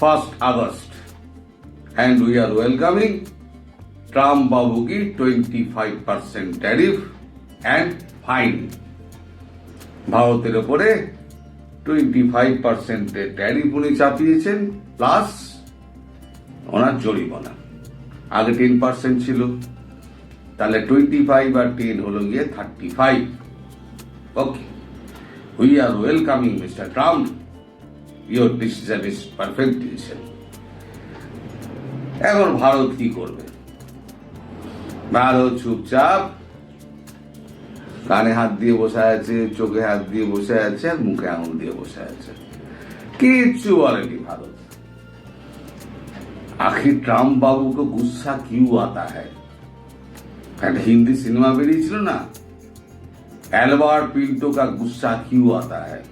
First August and we are welcoming Trump Babu ki 25% tariff and fine. ভারতের ওপরে twenty five পার্সেন্টের tariff উনি চাপিয়েছেন plus ওনার জরিমানা। আগে টেন পার্সেন্ট ছিল, তাহলে টোয়েন্টি ফাইভ আর টেন হলো গিয়ে thirty five okay we are welcoming mister Trump your decision is perfect decision এখন ভারত কি করবে? ভারত চুপচাপ কানে হাত দিয়ে বসে আছে, চোখে হাত দিয়ে বসে আছে, আর মুখে আঙুল দিয়ে বসে আছে। কিচ্ছু বলেনি ভারত। আখির ট্রাম্প বাবুকে গুসা কিউ আতা হ্যায়? একটা হিন্দি সিনেমা বেরিয়েছিল না? অ্যালবার্ট পিন্টো কা গুসা কিউ আতা হ্যায়?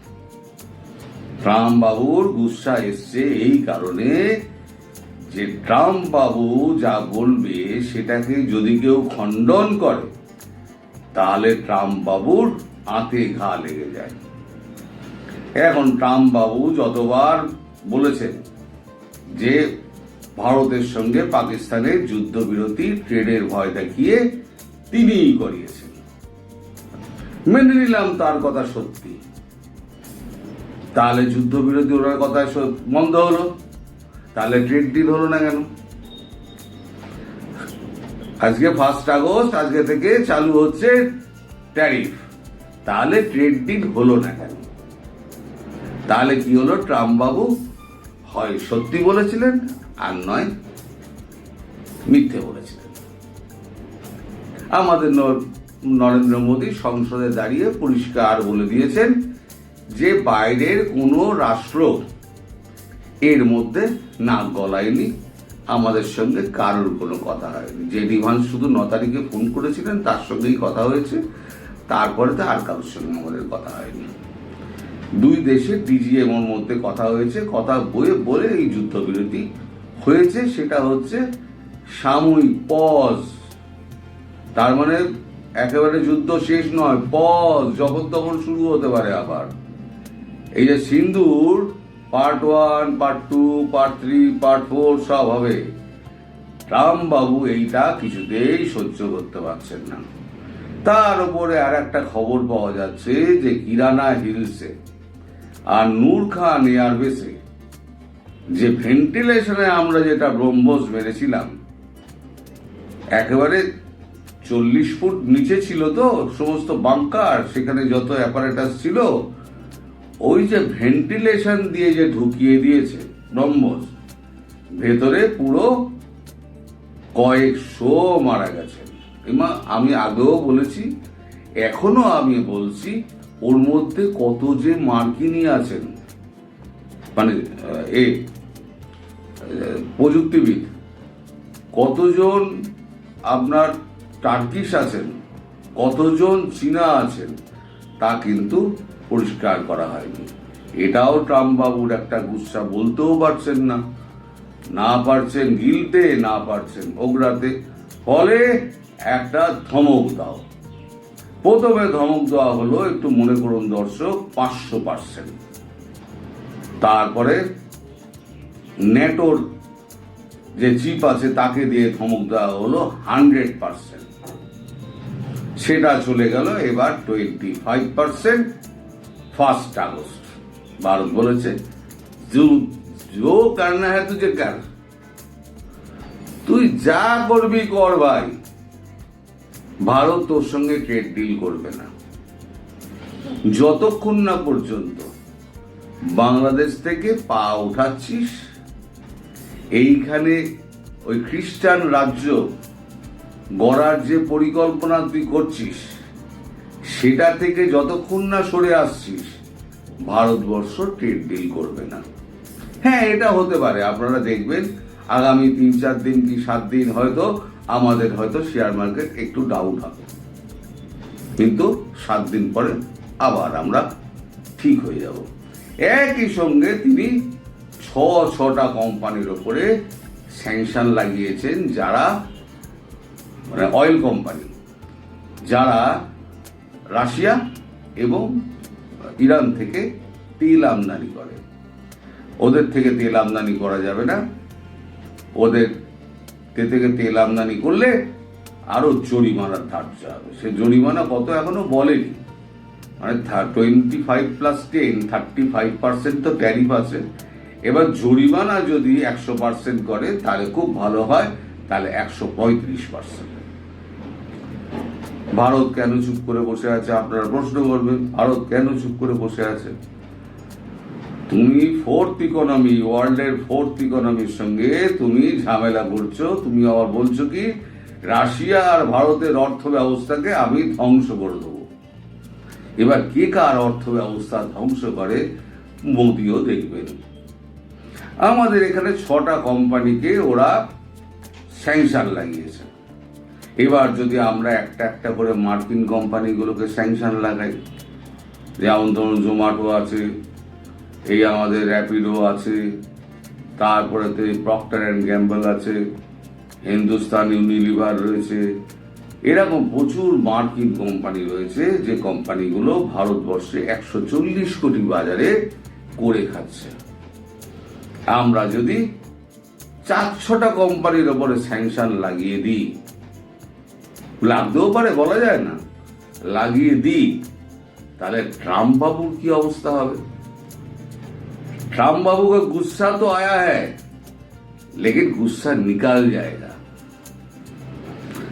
ট্রাম্প বাবুর গুসা এসছে এই কারণে যে ট্রাম্প বাবু যা বলবে সেটাকে যদি কেউ খণ্ডন করে, তাহলে ট্রাম্প বাবুর আতে ঘা লেগে যায়। এখন ট্রাম্প বাবু যতবার বলেছেন যে ভারতের সঙ্গে পাকিস্তানের যুদ্ধবিরতি ট্রেডের ভয় দেখিয়ে তিনিই করিয়েছেন। মেনে নিলাম তার কথা সত্যি। তাহলে যুদ্ধবিরতি ওনার কথা বন্ধ হলো। তাহলে ট্রেড ডিল হলো না কেন? আজকে ফার্স্ট আগস্ট, আজকে থেকে চালু হচ্ছে ট্যারিফ তাহলে ট্রেড ডিল হলো না কেন? তাহলে কি হলো? ট্রাম্প বাবু হয় সত্যি বলেছিলেন আর নয় মিথ্যে বলেছিলেন। আমাদের নরেন্দ্র মোদী সংসদে দাঁড়িয়ে পরিষ্কার বলে দিয়েছেন যে বাইরের কোনো রাষ্ট্র এর মধ্যে নাক গলায়নি, আমাদের সঙ্গে কারোর কোনো কথা হয়নি। যে ডিভান শুধু ন তারিখে ফোন করেছিলেন, তার সঙ্গেই কথা হয়েছে। তারপরে তো আর কারোর সঙ্গে আমাদের কথা হয়নি। দুই দেশের ডিজিএমওর মধ্যে কথা হয়েছে, কথা বয়ে বলে এই যুদ্ধবিরতি হয়েছে, সেটা হচ্ছে সাময়িক, পজ। তার মানে একেবারে যুদ্ধ শেষ নয়, পজ যখন তখন শুরু হতে পারে আবার। এই যে Sindoor part one part two part three part four সব হবে। রাম বাবু এইটা কিছুতেই সহ্য করতে পারছেন না। তার উপরে আর একটা খবর পাওয়া যাচ্ছে যে কিরানা হিলসে আর নূর খান এয়ারবেসে যে ভেন্টিলেশনে আমরা যেটা ব্রহ্মস মেরেছিলাম, একেবারে চল্লিশ ফুট নিচে ছিল তো, সমস্ত বাংকার, সেখানে যত অ্যাপারেটাস ছিল ওই যে ভেন্টিলেশন দিয়ে যে ঢুকিয়ে দিয়েছে ব্রহ্মস ভেতরে পুরো কয়েকশো মারা গেছেন এমা, আমি আগেও বলেছি, এখনও আমি বলছি, ওর মধ্যে কত যে মার্কিনি আছেন মানে এ, প্রযুক্তিবিদ, কতজন আপনার টার্কিশ আছেন, কতজন চীনা আছেন, তা কিন্তু পরিষ্কার করা হয়নি। এটাও ট্রাম্প বাবুর একটা গুচ্ছা বলতেও পারছেন না। না পারছেন গিলতে, না পারছেন ওগরাতে ফলে একটা ধমক দাও। প্রথমে ধমক দেওয়া হলো, একটু মনে করুন দর্শক, পাঁচশো পার্সেন্ট তারপরে নেটোর যে চিপ আছে, তাকে দিয়ে ধমক দেওয়া হলো হান্ড্রেড পার্সেন্ট সেটা চলে গেল এবার twenty five percent first August Bharat বলেছে जो जो करना है तुझे कर তুই যা করবি কর ভাই ভারত তোর সঙ্গে ট্রেড ডিল করবে না যতক্ষণ না পর্যন্ত বাংলাদেশ থেকে পা উঠাচ্ছিস এইখানে ওই খ্রিস্টান রাজ্য গড়ার যে পরিকল্পনা তুই করছিস সেটা থেকে যতক্ষণ না সরে আসছিস, ভারতবর্ষ ট্রেড ডিল করবে না। হ্যাঁ এটা হতে পারে। আপনারা দেখবেন, আগামী তিন, চার দিন কি সাত দিন হয়তো আমাদের হয়তো শেয়ার মার্কেট একটু ডাউন হবে। কিন্তু সাত দিন পরে আবার আমরা ঠিক হয়ে যাব। একই সঙ্গে তিনি ছ, ছটা কোম্পানির ওপরে স্যাংশন লাগিয়েছেন যারা মানে অয়েল কোম্পানি যারা রাশিয়া এবং ইরান থেকে তেল আমদানি করে। ওদের থেকে তেল আমদানি করা যাবে না। ওদের থেকে তেল আমদানি করলে আরও জরিমানা ধার্য হবে। সে জরিমানা কত এখনও বলেনি। মানে twenty five plus ten thirty five percent তো ট্যারিফ আছে। এবার জরিমানা যদি একশো পার্সেন্ট করে, তাহলে খুব ভালো হয়। তাহলে একশো পঁয়ত্রিশ পার্সেন্ট ভারত কেন চুপ করে বসে আছে? আপনারা প্রশ্ন করবেন, ভারত কেন চুপ করে বসে আছে? তুমি ফোর্থ ইকোনমি ওয়ার্ল্ডের ফোর্থ ইকোনমির সঙ্গে তুমি ঝামেলা করছ। তুমি আবার বলছো কি, রাশিয়া আর ভারতের অর্থ ব্যবস্থাকে আমি ধ্বংস করে দেবো। এবার কে কার অর্থ ব্যবস্থা ধ্বংস করে, মোদিও দেখবেন। আমাদের এখানে ছটা কোম্পানিকে ওরা স্যাংশন লাগিয়েছে। এবার যদি আমরা একটা একটা করে মার্কিন কোম্পানিগুলোকে স্যাংশন লাগাই যেমন ধরুন জোম্যাটো আছে, এই আমাদের র্যাপিডো আছে, তারপরে তো প্রক্টার অ্যান্ড গ্যাম্বল আছে হিন্দুস্তান ইউনিলিভার রয়েছে, এরকম প্রচুর মার্কিন কোম্পানি রয়েছে যে কোম্পানিগুলো ভারতবর্ষে একশো চল্লিশ কোটি বাজারে করে খাচ্ছে। আমরা যদি চারশোটা কোম্পানির ওপরে স্যাংশন লাগিয়ে দিই লাগতেও পারে বলা যায় না লাগিয়ে দিই তাহলে ট্রাম্প বাবুর কি অবস্থা হবে ट्रम्प बाबू का गुस्सा तो आया है लेकिन गुस्सा निकाल जाएगा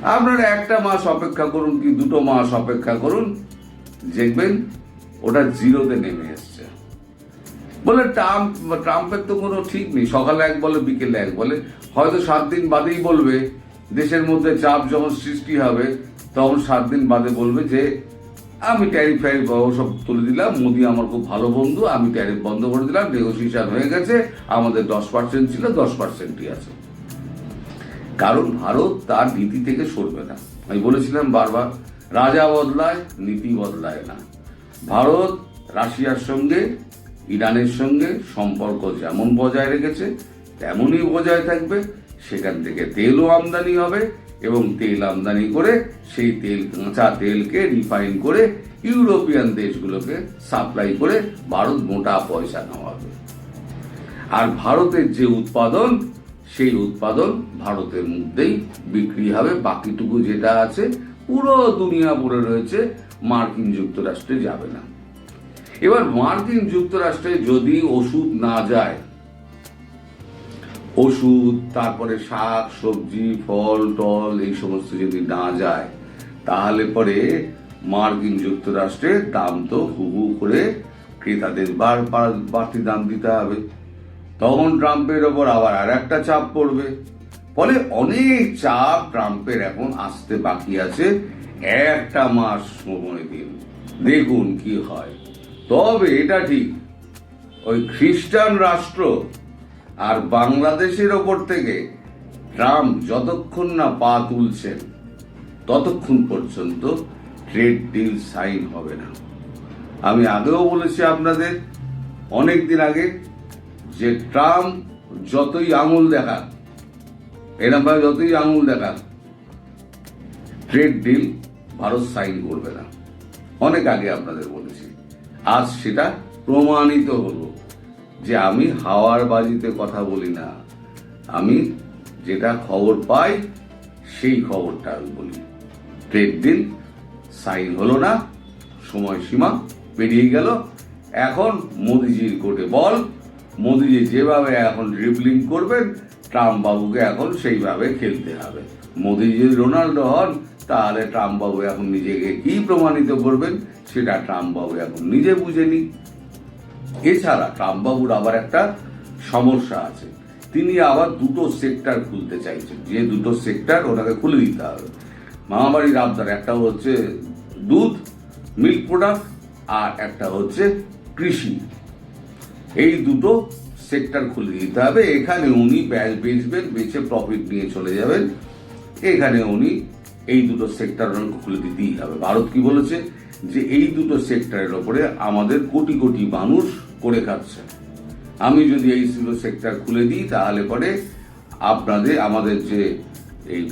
আপনারা একটা মাস অপেক্ষা করুন কি দুটো মাস অপেক্ষা করুন দেখবেন ওটা জিরোতে নেমে এসছে বলে ট্রাম্প ট্রাম্পের তো কোনো ঠিক নেই সকালে এক বলে বিকেলে এক বলে হয়তো সাত দিন বাদেই বলবে দেশের মধ্যে চাপ যখন সৃষ্টি হবে, তখন সাত দিন বাদে বলবে যে, আমি ট্যারিফ ফ্যারিফ সব তুলে দিলাম। মোদি আমার খুব ভালো বন্ধু, আমি ট্যারিফ বন্ধ করে দিলাম। নেগোসিয়েশন হয়ে গেছে। আমাদের দশ পার্সেন্ট ছিল, দশ পার্সেন্টই আছে। কারণ ভারত তার নীতি থেকে সরবে না। আমি বলেছিলাম বারবার, রাজা বদলায়, নীতি বদলায় না। ভারত রাশিয়ার সঙ্গে, ইরানের সঙ্গে সম্পর্ক যেমন বজায় রেখেছে, তেমনই বজায় থাকবে। সেখান থেকে তেলও আমদানি হবে এবং তেল আমদানি করে সেই তেল, কাঁচা তেলকে রিফাইন করে ইউরোপিয়ান দেশগুলোকে সাপ্লাই করে ভারত মোটা পয়সা কামাবে আর ভারতের যে উৎপাদন, সেই উৎপাদন ভারতের মধ্যেই বিক্রি হবে। বাকিটুকু যেটা আছে, পুরো দুনিয়া পড়ে রয়েছে, মার্কিন যুক্তরাষ্ট্রে যাবে না। এবার মার্কিন যুক্তরাষ্ট্রে যদি ওষুধ না যায় ওষুধ, তারপরে শাক, সবজি, ফল, টল, এই সমস্ত যদি না যায়, তাহলে পরে মার্কিন যুক্তরাষ্ট্রের দাম তো হু হু করে ক্রেতাদের বার- বাড়তি দাম দিতে হবে। তখন ট্রাম্পের ওপর আবার আর একটা চাপ পড়বে। ফলে অনেক চাপ ট্রাম্পের এখন আসতে বাকি আছে একটা মাস সময় দিন। দেখুন কি হয়। তবে এটা ঠিক, ওই খ্রিস্টান রাষ্ট্র আর বাংলাদেশের ওপর থেকে ট্রাম্প যতক্ষণ না পা তুলছেন, ততক্ষণ পর্যন্ত ট্রেড ডিল সাইন হবে না। আমি আগেও বলেছি আপনাদের অনেক দিন আগে যে ট্রাম্প যতই আঙুল দেখা এরকম ভাবে যতই আঙুল দেখা ট্রেড ডিল ভারত সাইন করবে না। অনেক আগে আপনাদের বলেছি। আজ সেটা প্রমাণিত হলো। যে আমি হাওয়ার বাজিতে কথা বলি না, আমি যেটা খবর পাই সেই খবরটা আমি বলি। ট্রেড দিন, সাইন হলো না, সময়সীমা পেরিয়ে গেল। এখন মোদিজির কোর্টে বল, মোদিজি যেভাবে এখন ড্রিবলিং করবেন ট্রাম্প বাবুকে এখন সেইভাবে খেলতে হবে। মোদিজি রোনাল্ডো হন, তাহলে ট্রাম্প বাবু এখন নিজেকে কি প্রমাণিত করবেন, সেটা ট্রাম্প বাবু এখন নিজে বুঝে নিক এছাড়া ট্রাম্পবাবুর আবার একটা সমস্যা আছে। তিনি আবার দুটো সেক্টর খুলতে চাইছেন। যে দুটো সেক্টর ওনাকে খুলে দিতে হবে। মামাবাড়ির আবদার, একটা হচ্ছে দুধ মিল্ক প্রোডাক্ট আর একটা হচ্ছে কৃষি। এই দুটো সেক্টর খুলে দিতে হবে। এখানে উনি বেচবেন, বেচে প্রফিট নিয়ে চলে যাবেন। এখানে উনি এই দুটো সেক্টর ওনাকে খুলে দিতেই হবে। ভারত কি বলেছে? যে এই দুটো সেক্টরের ওপরে আমাদের কোটি কোটি মানুষ করে খাচ্ছে আমি যদি এই সিলো সেক্টর খুলে দিই, তাহলে পরে আপনাদের, আমাদের যে এই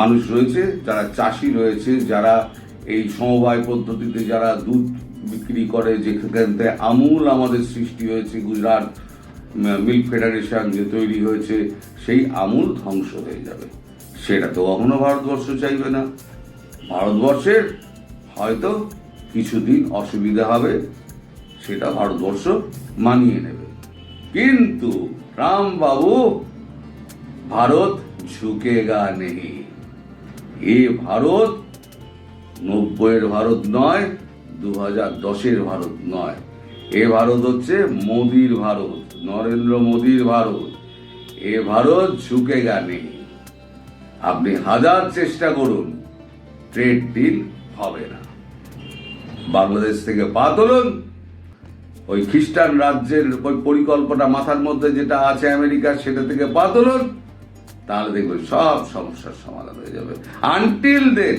মানুষ রয়েছে, যারা চাষি রয়েছে, যারা এই সমবায় পদ্ধতিতে যারা দুধ বিক্রি করে যেখান থেকে আমূল আমাদের সৃষ্টি হয়েছে, গুজরাট মিল্ক ফেডারেশন যে তৈরি হয়েছে, সেই আমূল ধ্বংস হয়ে যাবে। সেটা তো কখনো ভারতবর্ষ চাইবে না। ভারতবর্ষের হয়তো কিছুদিন অসুবিধা হবে সেটা ভারতবর্ষ মানিয়ে নেবে। কিন্তু রাম বাবু ভারত ঝুঁকেগা নেই। এ ভারত নব্বইয়ের ভারত নয় দু হাজার দশের ভারত নয়। এ ভারত হচ্ছে মোদির ভারত, নরেন্দ্র মোদির ভারত। এ ভারত ঝুঁকেগা নেই। আপনি হাজার চেষ্টা করুন, ট্রেড ডিল হবে না। বাংলাদেশ থেকে পা তুলুন। ওই খ্রিস্টান রাজ্যের ওই পরিকল্পনা মাথার মধ্যে যেটা আছে আমেরিকার, সেটা থেকে তুলুন তাহলে দেখবেন সব সমস্যার সমাধান হয়ে যাবে। Until then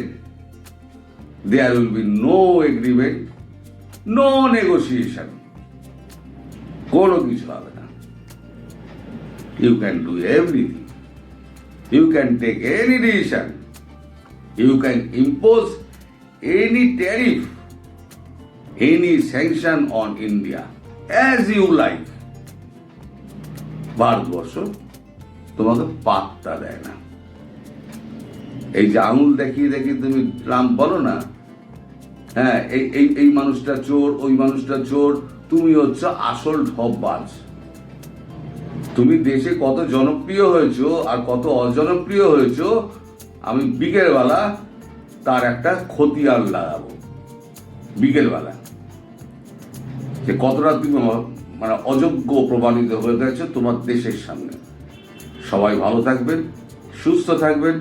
there will be no agreement no negotiation কোনো কিছু হবে না। You can do everything you can take any decision you can impose any tariff any sanction on India. As you like. Bharatvarsha তোমাকে পাত্তা দেয় না। এই যে আঙুল দেখিয়ে দেখিয়ে তুমি ট্রাম্প বলো না হ্যাঁ এই এই এই মানুষটা চোর, ওই মানুষটা চোর, তুমি হচ্ছে আসল ঢপবাজ। তুমি দেশে কত জনপ্রিয় হয়েছো আর কত অজনপ্রিয় হয়েছো, আমি বিকেলবেলা তার একটা খতিয়ান লাগাবো। বিকেলবেলা। যে কতটা তুমি মানে অযোগ্য প্রমাণিত হয়ে গেছে তোমার দেশের সামনে। সবাই ভালো থাকবেন, সুস্থ থাকবেন